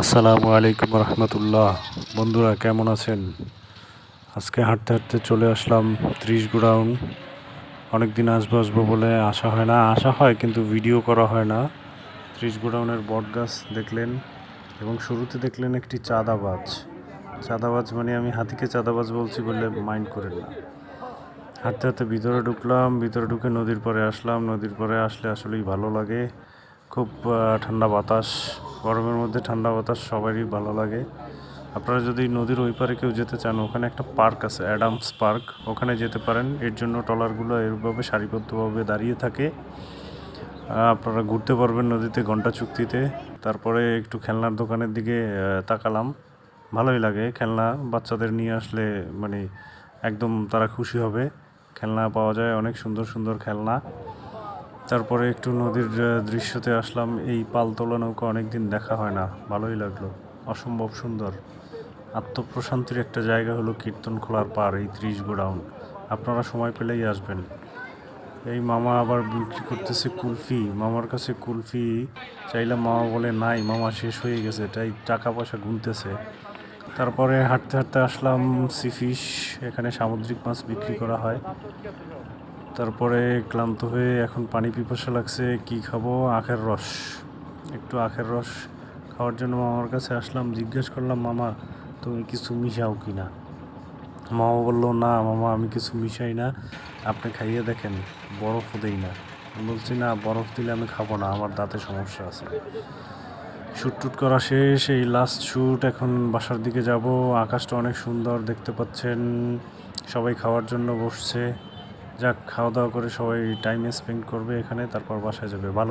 আসসালামু আলাইকুম রহমতুল্লাহ। বন্ধুরা, কেমন আছেন? আজকে হাঁটতে হাঁটতে চলে আসলাম ত্রিশ গোডাউন অনেক দিন আসব আসব বলে আসা হয় না। আসা হয়, কিন্তু ভিডিও করা হয় না। ত্রিশ গোডাউনের বট গাছ দেখলেন এবং শুরুতে দেখলেন একটি চাঁদাবাজ। চাঁদাবাজ মানে আমি হাতিকে চাঁদাবাজ বলছি বলে মাইন্ড করেন না। হাঁটতে হাঁটতে ভিতরে ঢুকলাম, ভিতরে ঢুকে নদীর পরে আসলাম। নদীর পরে আসলে আসলেই ভালো লাগে। খুব ঠান্ডা বাতাস। গরমের মধ্যে ঠান্ডা বাতাস সবারই ভালো লাগে। আপনারা যদি নদীর ওই পারে কেউ যেতে চান, ওখানে একটা পার্ক আছে, অ্যাডামস পার্ক। ওখানে যেতে পারেন। এর জন্য ট্রলারগুলো এরভাবে সারিবদ্ধভাবে দাঁড়িয়ে থাকে। আপনারা ঘুরতে পারবেন নদীতে ঘণ্টা চুক্তিতে। তারপরে একটু খেলনার দোকানের দিকে তাকালাম। ভালোই লাগে। খেলনা বাচ্চাদের নিয়ে আসলে মানে একদম তারা খুশি হবে। খেলনা পাওয়া যায়, অনেক সুন্দর সুন্দর খেলনা। তারপরে একটু নদীর দৃশ্যতে আসলাম। এই পালতোলা নৌকা অনেকদিন দেখা হয় না। ভালোই লাগল। অসম্ভব সুন্দর। আত্মপ্রশান্তির একটা জায়গা হলো কীর্তন খোলার পার, এই ত্রিশ গোডাউন। আপনারা সময় পেলেই আসবেন। এই মামা আবার বিক্রি করতেছে কুলফি। মামার কাছে কুলফি চাইলাম, মামা বলে, নাই, মামা শেষ হয়ে গেছে। তাই টাকা পয়সা গুনতেছে। তারপরে হাঁটতে হাঁটতে আসলাম সি ফিশ। এখানে সামুদ্রিক মাছ বিক্রি করা হয়। তারপরে ক্লান্ত হয়ে এখন পানি পিপাসা লাগছে, কি খাব? আখের রস। একটু আখের রস খাওয়ার জন্য মামার কাছে আসলাম, জিজ্ঞেস করলাম, মামা, তুমি কিছু মিশাও কি না? মামা বলল, না মামা, আমি কিছু মিশাই না। আপনি খাইয়ে দেখেন বরফ দেই না। বলছি, না, বরফ দিলে আমি খাব না, আমার দাঁতে সমস্যা আছে। শ্যুট টুট করা শেষ, এই লাস্ট শ্যুট এখন বাসার দিকে যাব। আকাশটা অনেক সুন্দর, দেখতে পাচ্ছেন। সবাই খাওয়ার জন্য বসছে। যাক খাওয়া দাওয়া করে সবাই টাইম স্পেন্ড করবে এখানে তারপর বাসায় যাবে। ভালো